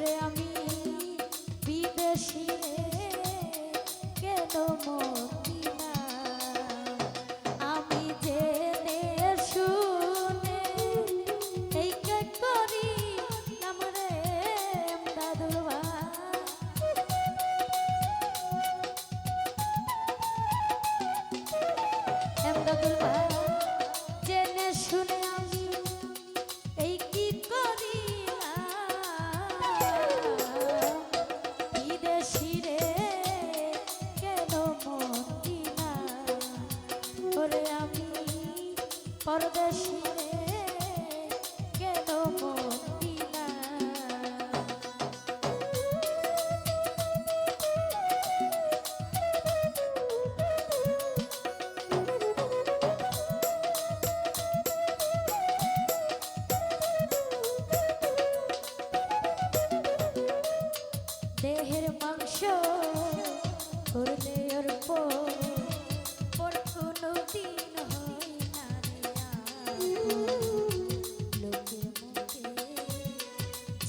করে আমি বিদেশি কেন মতি আমি যে শুনে এই কে করি আমরে দাদুবা এম দাদুবা পরদেশ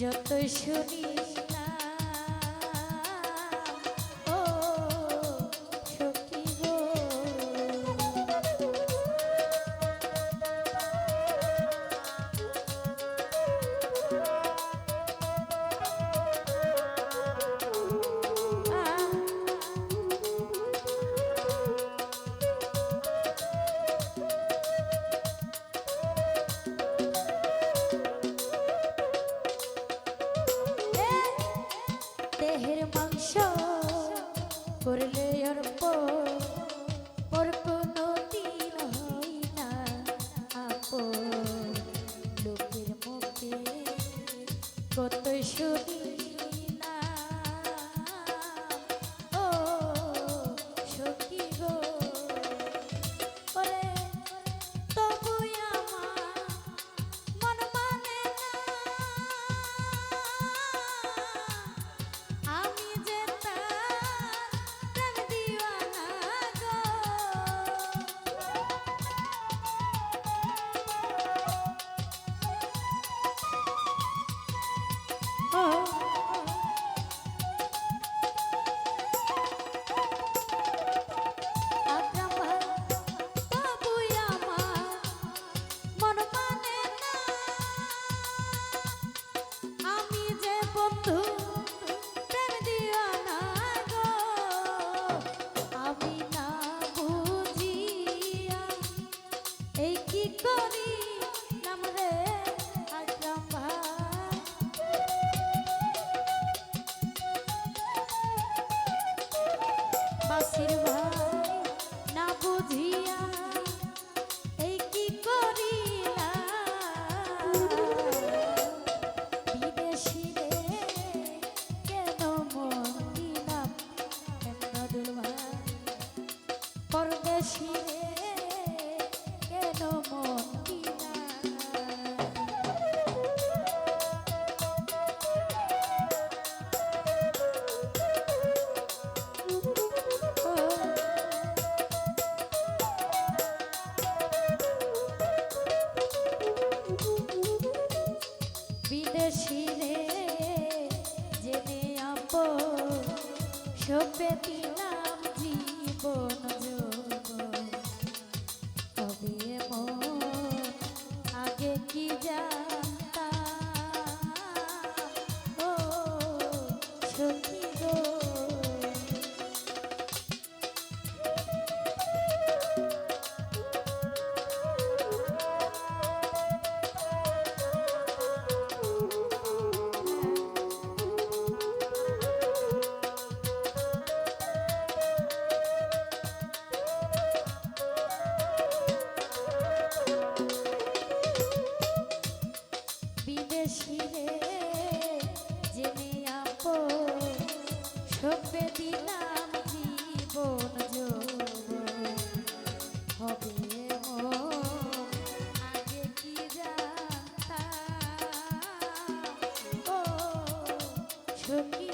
যত শুনি করলে অর্প অর্প বন্ধু, প্রেম দিও না গো। আমি না বুঝিয়া এই কি করি? নাম রে আগ্রাম ভাই বাসির ভাই ভালোবাসি রে জেনে আপ সভ্যতি Thank you. aqui.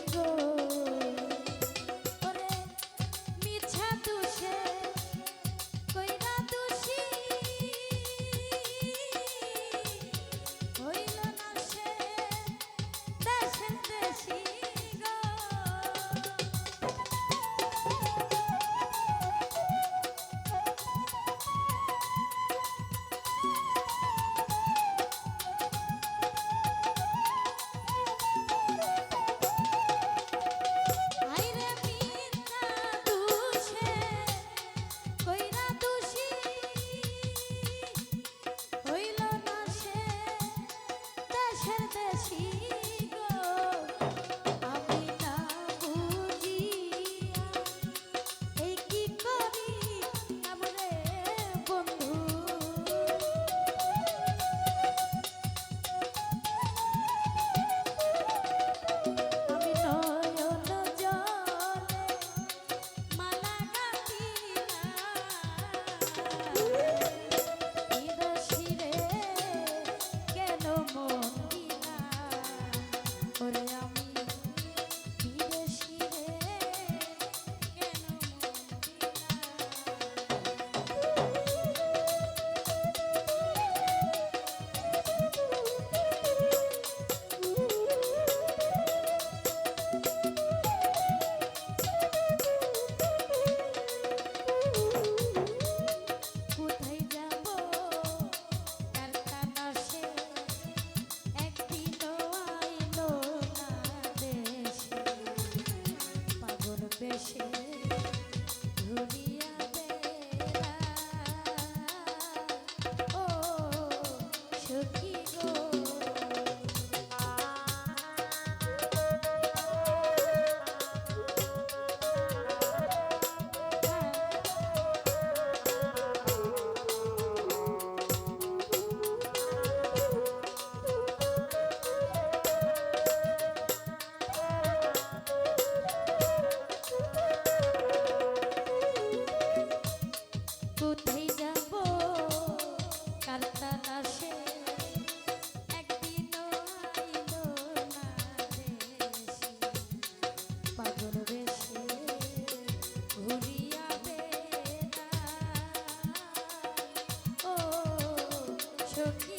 love you.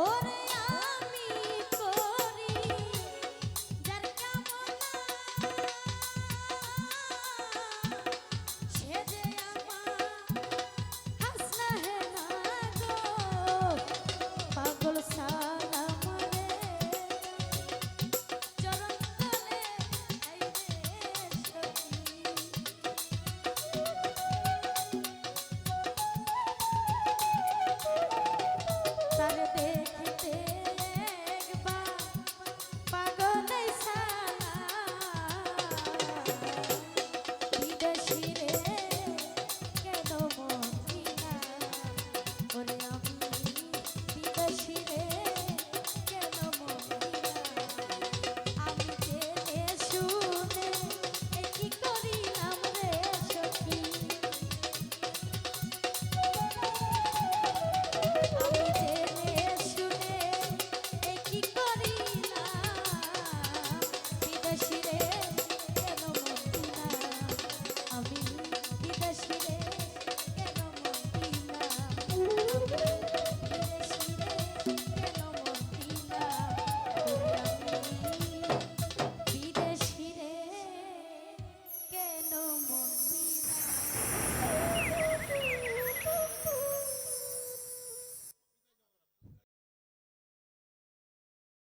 Oh,